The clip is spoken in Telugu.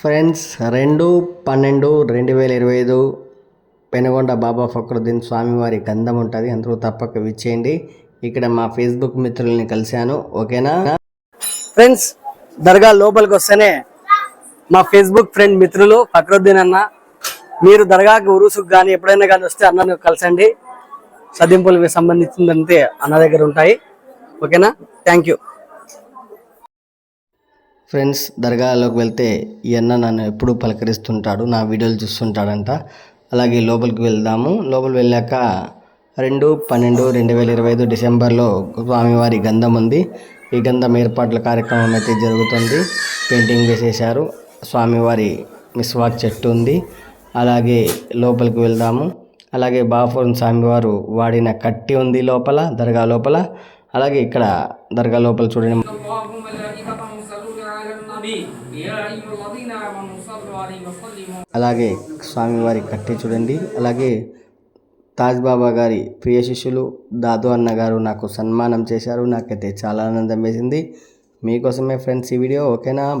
ఫ్రెండ్స్ రెండు పన్నెండు రెండు వేల ఇరవై ఐదు పెనుగొండ బాబా ఫక్రుద్దీన్ స్వామివారి గంధం ఉంటుంది. అందరూ తప్పక విచ్చేయండి ఇక్కడ మా ఫేస్బుక్ మిత్రుల్ని కలిశాను. ఓకేనా? ఫ్రెండ్స్ దర్గా లోపలికి వస్తేనే మా ఫేస్బుక్ ఫ్రెండ్ మిత్రులు ఫక్రుద్దీన్ అన్న మీరు దర్గాకి ఉరుసుకు కానీ ఎప్పుడైనా కానీ వస్తే అన్నను కలిసండి. సదింపులకు సంబంధించిందంతే అన్న దగ్గర ఉంటాయి. ఓకేనా? థ్యాంక్ యూ ఫ్రెండ్స్ దర్గాలోకి వెళ్తే ఈ అన్న నన్ను ఎప్పుడూ పలకరిస్తుంటాడు నా వీడియోలు చూస్తుంటాడంట. అలాగే లోపలికి వెళ్దాము. లోపల వెళ్ళాక రెండు పన్నెండు రెండు వేల ఇరవై ఐదు డిసెంబర్లో స్వామివారి గంధం ఉంది. ఈ గంధం ఏర్పాట్ల కార్యక్రమం అయితే జరుగుతుంది. పెయింటింగ్ వేసేశారు. స్వామివారి మిస్వాక్ చెట్టు ఉంది. అలాగే లోపలికి వెళ్దాము. అలాగే బాఫూర్ స్వామివారు వాడిన కట్టి ఉంది లోపల దర్గా లోపల. అలాగే ఇక్కడ దర్గా లోపల చూడండి. అలాగే స్వామివారి కట్టి చూడండి. అలాగే తాజ్ బాబా గారి ప్రియ శిష్యులు దాదు అన్న గారు నాకు సన్మానం చేశారు. నాకైతే చాలా ఆనందం వేసింది. మీకోసమే ఫ్రెండ్స్ ఈ వీడియో. ఓకేనా?